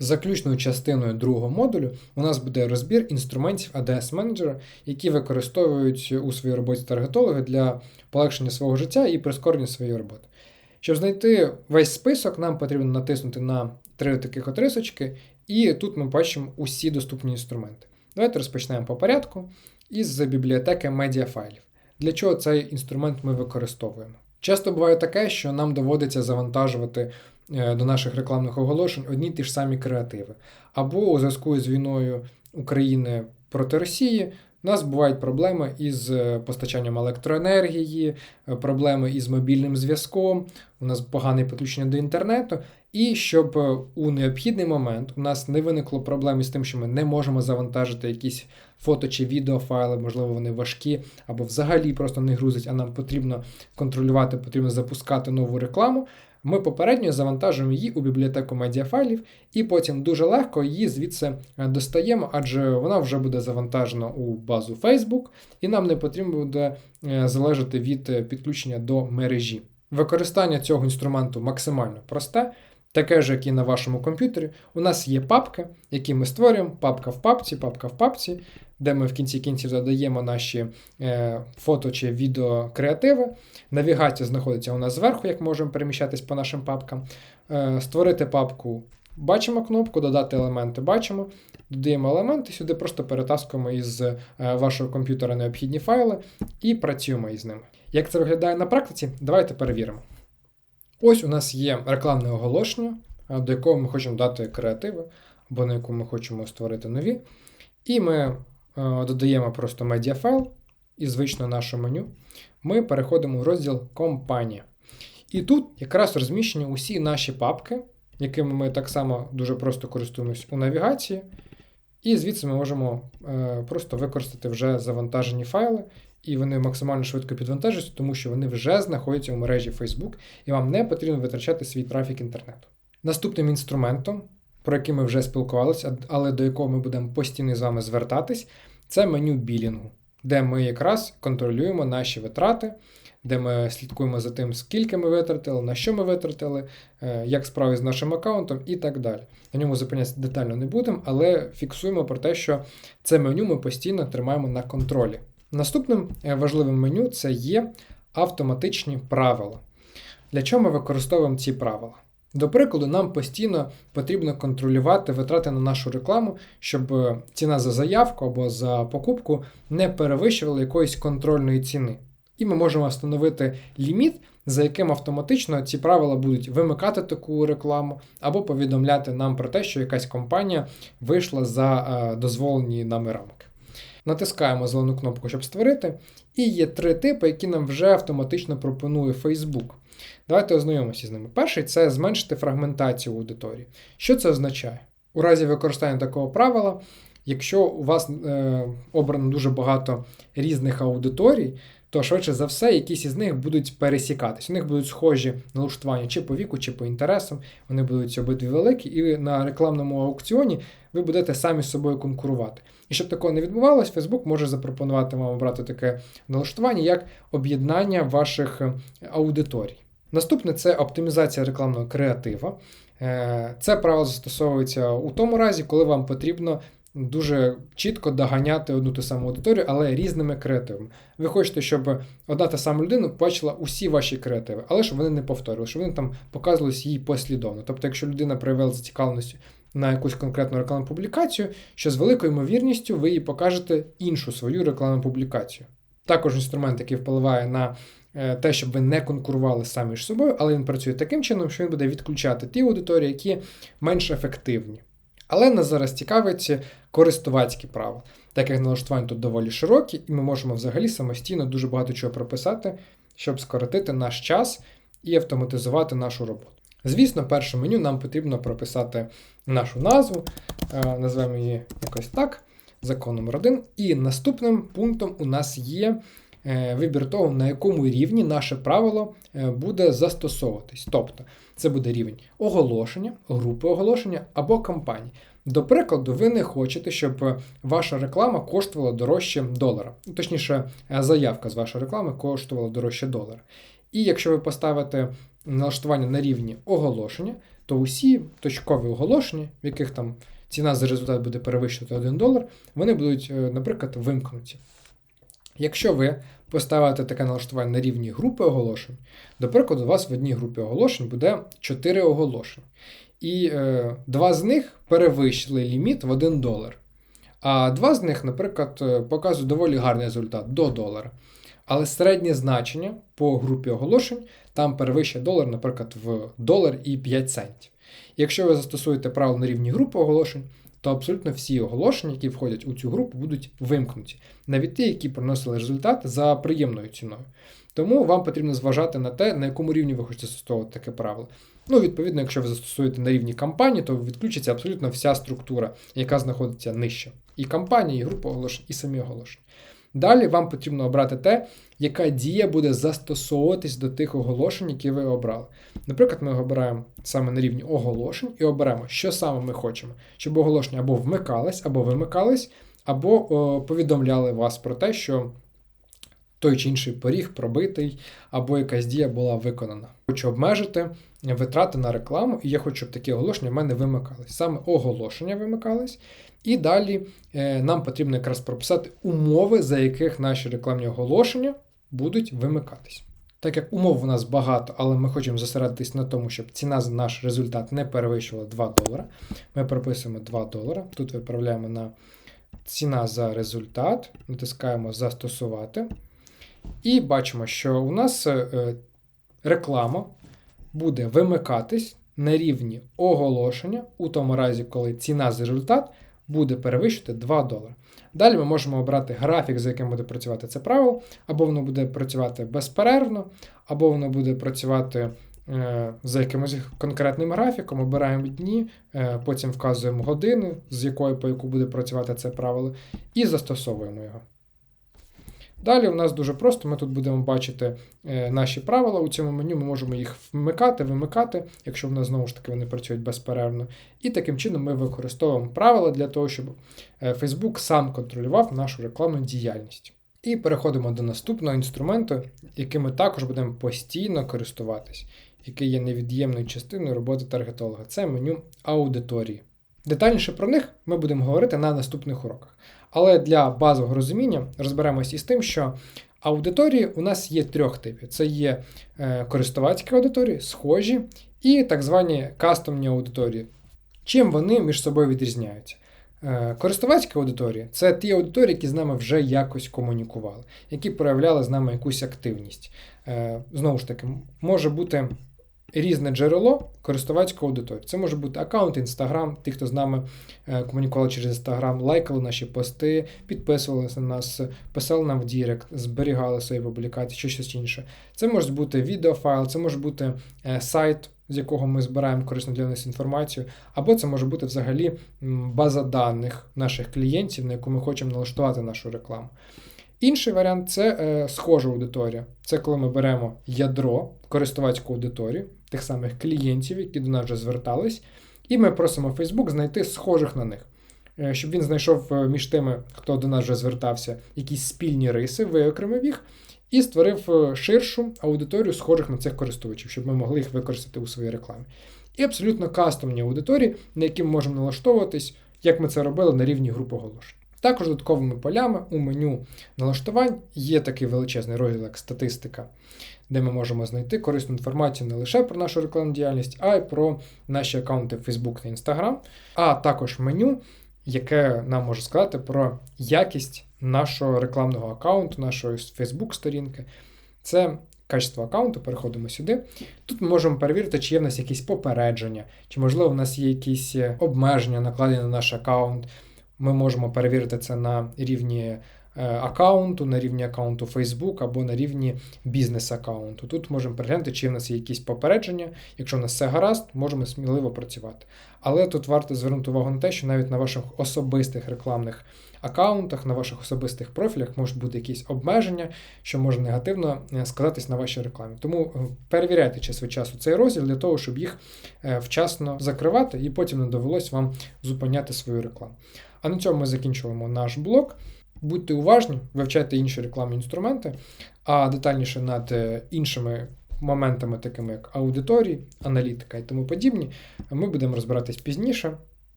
Заключною частиною другого модулю у нас буде розбір інструментів ADS Manager, які використовують у своїй роботі таргетологи для полегшення свого життя і прискорення своєї роботи. Щоб знайти весь список, нам потрібно натиснути на три таких от рисочки, і тут ми бачимо усі доступні інструменти. Давайте розпочнемо по порядку із бібліотеки медіафайлів. Для чого цей інструмент ми використовуємо? Часто буває таке, що нам доводиться завантажувати до наших рекламних оголошень одні ті ж самі креативи. Або у зв'язку з війною України проти Росії у нас бувають проблеми із е, постачанням електроенергії, е, проблеми із мобільним зв'язком, у нас погане підключення до інтернету. І щоб у необхідний момент у нас не виникло проблем із тим, що ми не можемо завантажити якісь фото чи відеофайли, можливо, вони важкі, або взагалі просто не грузять, а нам потрібно контролювати, потрібно запускати нову рекламу. Ми попередньо завантажуємо її у бібліотеку медіафайлів, і потім дуже легко її звідси е, достаємо, адже вона вже буде завантажена у базу Facebook, і нам не потрібно буде е, залежати від е, підключення до мережі. Використання цього інструменту максимально просте. Таке ж, як і на вашому комп'ютері, у нас є папки, які ми створюємо, папка в папці, папка в папці, де ми в кінці кінців задаємо наші е, фото чи відео креативи. Навігація знаходиться у нас зверху, як можемо переміщатись по нашим папкам. Е, Створити папку, бачимо кнопку, додати елементи, бачимо. Додаємо елементи, сюди просто перетаскуємо із е, вашого комп'ютера необхідні файли і працюємо із ними. Як це виглядає на практиці, давайте перевіримо. Ось у нас є рекламне оголошення, до якого ми хочемо дати креативи, або на яку ми хочемо створити нові. І ми додаємо просто медіафайл і звично наше меню. Ми переходимо в розділ Компанія. І тут якраз розміщені усі наші папки, якими ми так само дуже просто користуємось у навігації. І звідси ми можемо е, просто використати вже завантажені файли, і вони максимально швидко підвантажуються, тому що вони вже знаходяться у мережі Facebook, і вам не потрібно витрачати свій трафік інтернету. Наступним інструментом, про який ми вже спілкувалися, але до якого ми будемо постійно з вами звертатись, це меню білінгу, де ми якраз контролюємо наші витрати, де ми слідкуємо за тим, скільки ми витратили, на що ми витратили, е, як справи з нашим аккаунтом і так далі. На ньому зупинятися детально не будемо, але фіксуємо про те, що це меню ми постійно тримаємо на контролі. Наступним е, важливим меню це є автоматичні правила. Для чого ми використовуємо ці правила? До прикладу, нам постійно потрібно контролювати витрати на нашу рекламу, щоб е, ціна за заявку або за покупку не перевищувала якоїсь контрольної ціни. І ми можемо встановити ліміт, за яким автоматично ці правила будуть вимикати таку рекламу, або повідомляти нам про те, що якась компанія вийшла за е, дозволені нами рамки. Натискаємо зелену кнопку, щоб створити. І є три типи, які нам вже автоматично пропонує Facebook. Давайте ознайомимося з ними. Перший це зменшити фрагментацію аудиторії. Що це означає? У разі використання такого правила, якщо у вас е, обрано дуже багато різних аудиторій, то швидше за все, якісь із них будуть пересікатись. У них будуть схожі налаштування чи по віку, чи по інтересам. Вони будуть обидві великі, і на рекламному аукціоні ви будете самі з собою конкурувати. І щоб такого не відбувалось, Facebook може запропонувати вам обрати таке налаштування як об'єднання ваших е, аудиторій. Наступне це оптимізація рекламного креатива. Е, це правило застосовується у тому разі, коли вам потрібно дуже чітко доганяти одну ту саму аудиторію, але різними креативами. Ви хочете, щоб одна та сама людина бачила усі ваші креативи, але щоб вони не повторювали, щоб вони там показувалися їй послідовно. Тобто, якщо людина проявила зацікавленість на якусь конкретну рекламну публікацію, що з великою ймовірністю ви їй покажете іншу свою рекламну публікацію. Також інструмент, який впливає на е, те, щоб ви не конкурували самі з собою, але він працює таким чином, що він буде відключати ті аудиторії, які менш ефективні. Але нас зараз цікавить користувацькі права, так як налаштування тут доволі широкі, і ми можемо взагалі самостійно дуже багато чого прописати, щоб скоротити наш час і автоматизувати нашу роботу. Звісно, перше меню нам потрібно прописати нашу назву, е, назвемо її якось так, закон номер 1 І наступним пунктом у нас є вибір того, на якому рівні наше правило е, буде застосовуватись. Тобто це буде рівень оголошення, групи оголошення або кампанії. До прикладу, ви не хочете, щоб ваша реклама коштувала дорожче долара. Точніше, заявка з вашої реклами коштувала дорожче долара. І якщо ви поставите налаштування на рівні оголошення, то усі точкові оголошення, в яких там ціна за результат буде перевищувати 1 долар, вони будуть, е, наприклад, вимкнуті. Якщо ви поставите таке налаштування на рівні групи оголошень, до прикладу, у вас в одній групі оголошень буде 4 оголошення. І е, два з них перевищили ліміт в 1 долар. А два з них, наприклад, е, показують доволі гарний результат до долара. Але середнє значення по групі оголошень там перевищує долар, наприклад, в долар і 5 центів. Якщо ви застосуєте правило на рівні групи оголошень, то абсолютно всі оголошення, які входять у цю групу, будуть вимкнуті, навіть ті, які приносили результат за приємною ціною. Тому вам потрібно зважати на те, на якому рівні ви хочете застосовувати таке правило. Ну, відповідно, якщо ви застосуєте на рівні кампанії, то відключиться абсолютно вся структура, яка знаходиться нижче. І кампанії, і група оголошень, і самі оголошення. Далі вам потрібно обрати те, яка дія буде застосовуватись до тих оголошень, які ви обрали. Наприклад, ми обираємо саме на рівні оголошень і оберемо, що саме ми хочемо, щоб оголошення або вмикались, або вимикались, або о, повідомляли вас про те, що той чи інший поріг пробитий, або якась дія була виконана. Хочу обмежити витрати на рекламу, і я хочу, щоб такі оголошення в мене вимикались. Саме оголошення вимикались. І далі е, нам потрібно якраз прописати умови, за яких наші рекламні оголошення будуть вимикатись. Так як умов у нас багато, але ми хочемо зосередитись на тому, щоб ціна за наш результат не перевищувала 2 долара. Ми прописуємо 2 долара. Тут виправляємо на ціна за результат, натискаємо Застосувати. І бачимо, що у нас е, реклама буде вимикатись на рівні оголошення у тому разі, коли ціна за результат буде перевищити 2 долари. Далі ми можемо обрати графік, за яким буде працювати це правило, або воно буде працювати безперервно, або воно буде працювати е, за якимось конкретним графіком, обираємо дні, е, потім вказуємо години, з якої по яку буде працювати це правило, і застосовуємо його. Далі у нас дуже просто, ми тут будемо бачити е, наші правила у цьому меню, ми можемо їх вмикати, вимикати, якщо в нас знову ж таки вони працюють безперервно. І таким чином ми використовуємо правила для того, щоб е, Facebook сам контролював нашу рекламну діяльність. І переходимо до наступного інструменту, яким ми також будемо постійно користуватись, який є невід'ємною частиною роботи таргетолога. Це меню аудиторії. Детальніше про них ми будемо говорити на наступних уроках. Але для базового розуміння розберемось із тим, що аудиторії у нас є трьох типів: це є е, користувацькі аудиторії, схожі, і так звані кастомні аудиторії. Чим вони між собою відрізняються? Е, користувацькі аудиторії це ті аудиторії, які з нами вже якось комунікували, які проявляли з нами якусь активність. Е, знову ж таки, може бути різне джерело користувацької аудиторії. Це може бути аккаунт Instagram, ті, хто з нами е, комунікували через Instagram, лайкали наші пости, підписувалися на нас, писали нам в Дірект, зберігали свої публікації, чи щось інше. Це може бути відеофайл, це може бути е, сайт. З якого ми збираємо корисну для нас інформацію, або це може бути взагалі база даних наших клієнтів, на яку ми хочемо налаштувати нашу рекламу. Інший варіант це е, схожа аудиторія. Це коли ми беремо ядро, користувацьку аудиторію, тих самих клієнтів, які до нас вже звертались, і ми просимо Facebook знайти схожих на них. Е, щоб він знайшов е, між тими, хто до нас вже звертався, якісь спільні риси, виокремив їх, і створив е, ширшу аудиторію схожих на цих користувачів, щоб ми могли їх використати у своїй рекламі. І абсолютно кастомні аудиторії, на які ми можемо налаштовуватись, як ми це робили на рівні груп оголошень. Також додатковими полями у меню налаштувань є такий величезний розділ, як статистика, де ми можемо знайти корисну інформацію не лише про нашу рекламну діяльність, а й про наші аккаунти Facebook та Instagram, а також меню, яке нам може сказати про якість нашого рекламного аккаунту, нашої Facebook-сторінки. Це качество аккаунту, переходимо сюди. Тут ми можемо перевірити, чи є в нас якісь попередження, чи, можливо, в нас є якісь обмеження, накладені на наш аккаунт. Ми можемо перевірити це на рівні е, аккаунту, на рівні аккаунту Facebook або на рівні бізнес-аккаунту. Тут можемо переглянути, чи в нас є якісь попередження. Якщо в нас все гаразд, можемо сміливо працювати. Але тут варто звернути увагу на те, що навіть на ваших особистих рекламних аккаунтах, на ваших особистих профілях можуть бути якісь обмеження, що може негативно е, сказатись на вашій рекламі. Тому е, перевіряйте час від часу цей розділ для того, щоб їх вчасно закривати, і потім не довелось вам зупиняти свою рекламу. А на цьому ми закінчуємо наш блок. Будьте уважні, вивчайте інші рекламні інструменти, а детальніше над е, іншими моментами, такими як аудиторії, аналітика і тому подібні, ми будемо розбиратись пізніше.